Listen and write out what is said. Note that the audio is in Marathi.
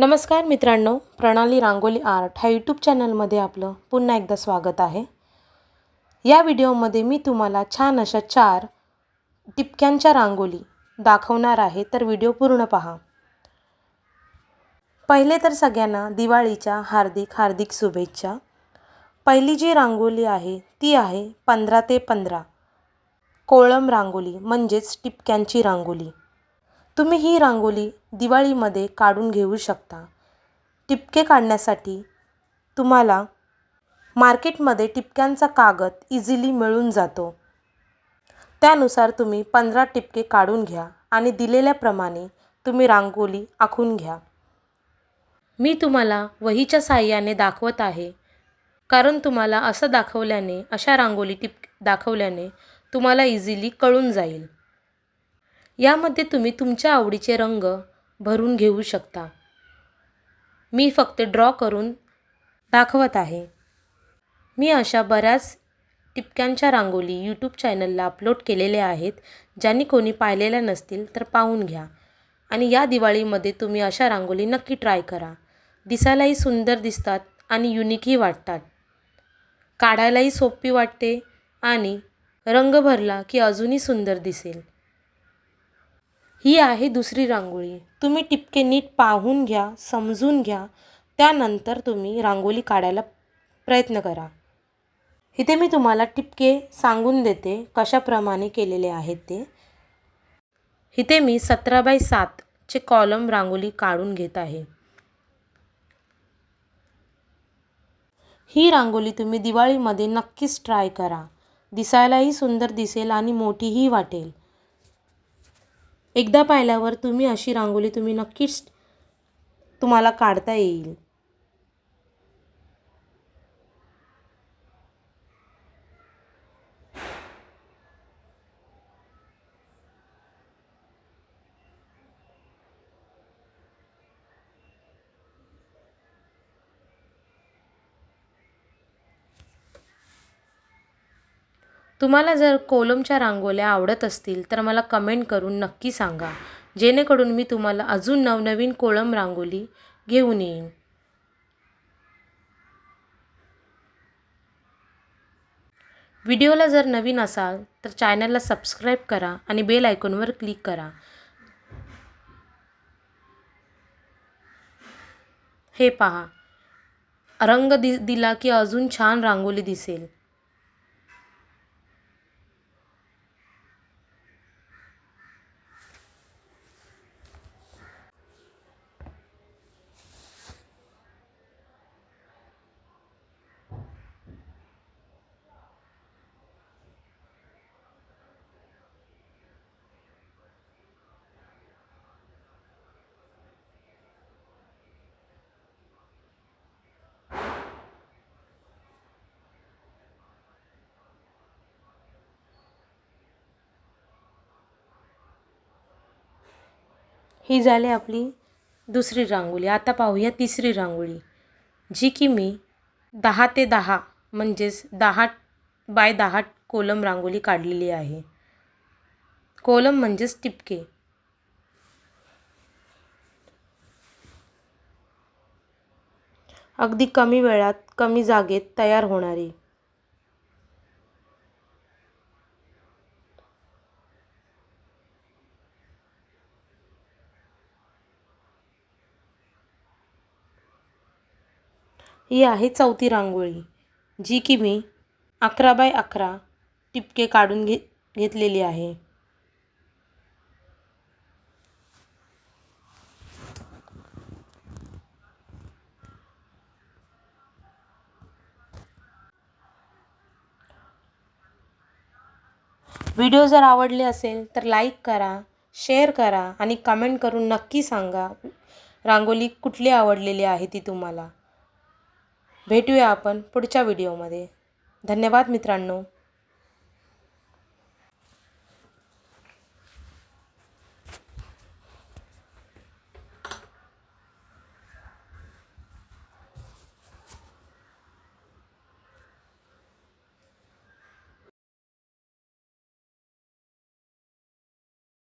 नमस्कार मित्रांनो प्रणाली रांगोली आर्ट ह्या यूट्यूब चॅनलमध्ये आपलं पुन्हा एकदा स्वागत आहे. या व्हिडिओमध्ये मी तुम्हाला छान अशा चार टिपक्यांच्या रांगोली दाखवणार आहे तर व्हिडिओ पूर्ण पहा. पहिले तर सगळ्यांना दिवाळीच्या हार्दिक हार्दिक शुभेच्छा. पहिली जी रांगोली आहे ती आहे पंधरा ते पंधरा. कोळम रांगोली म्हणजेच टिपक्यांची रांगोली. तुम्ही ही रांगोळी दिवाळीमध्ये काढून घेऊ शकता. टिपके काढण्यासाठी तुम्हाला मार्केटमध्ये टिपक्यांचा कागद इझिली मिळून जातो. त्यानुसार तुम्ही पंधरा टिपके काढून घ्या आणि दिलेल्याप्रमाणे तुम्ही रांगोली आखून घ्या. मी तुम्हाला वहीच्या साह्याने दाखवत आहे. कारण तुम्हाला असं दाखवल्याने अशा रांगोळी टिप दाखवल्याने तुम्हाला इझिली कळून जाईल. यामध्ये तुम्ही तुमच्या आवडीचे रंग भरून घेऊ शकता. मी फक्त ड्रॉ करून दाखवत आहे. मी अशा बऱ्याच टिपक्यांच्या रांगोली यूट्यूब चॅनलला अपलोड केलेल्या आहेत ज्यांनी कोणी पाहिलेल्या नसतील तर पाहून घ्या. आणि या दिवाळीमध्ये तुम्ही अशा रांगोली नक्की ट्राय करा. दिसायलाही सुंदर दिसतात आणि युनिकही वाटतात. काढायलाही सोपी वाटते आणि रंग भरला की अजूनही सुंदर दिसेल. ही आहे दुसरी रांगोळी. तुम्ही टिपके नीट पाहून घ्या समजून घ्या. त्यानंतर तुम्ही रांगोळी काढायला प्रयत्न करा. इथे मी तुम्हाला टिपके सांगून देते कशाप्रमाणे केलेले आहेत ते. इथे मी सतरा बाय सातचे कॉलम रांगोळी काढून घेत आहे. ही रांगोळी तुम्ही दिवाळीमध्ये नक्कीच ट्राय करा. दिसायलाही सुंदर दिसेल आणि मोठीही वाटेल. एकदा पाहिल्यावर तुम्ही अशी रांगोळी तुम्ही नक्कीच तुम्हाला काढता येईल. तुम्हाला जर कोलमच्या रांगोळ्या आवडत असतील तर मला कमेंट करून नक्की सांगा. जेणेकरून मी तुम्हाला अजून नवनवीन कोळम रांगोली घेऊन येईन. व्हिडिओला जर नवीन असाल तर चॅनलला सबस्क्राईब करा आणि बेल आयकॉनवर क्लिक करा. हे पहा. रंग दि दिला की अजून छान रांगोली दिसेल. ही झाली आपली दुसरी रांगोळी. आता पाहूया तिसरी रांगोळी जी की मी दहा ते दहा म्हणजेच दहा बाय दहा कोलम रांगोळी काढलेली आहे. कोलम म्हणजेच टिपके. अगदी कमी वेळात कमी जागेत तयार होणारी ही आहे चौथी रांगोळी जी की मी अकरा बाय अकरा टिपके काढून घे घेतलेली आहे. व्हिडिओ जर आवडले असेल तर लाईक करा शेअर करा आणि कमेंट करून नक्की सांगा रांगोळी कुठली आवडलेली आहे ती तुम्हाला. भेटूया आपण पुढच्या व्हिडिओमध्ये. धन्यवाद मित्रांनो.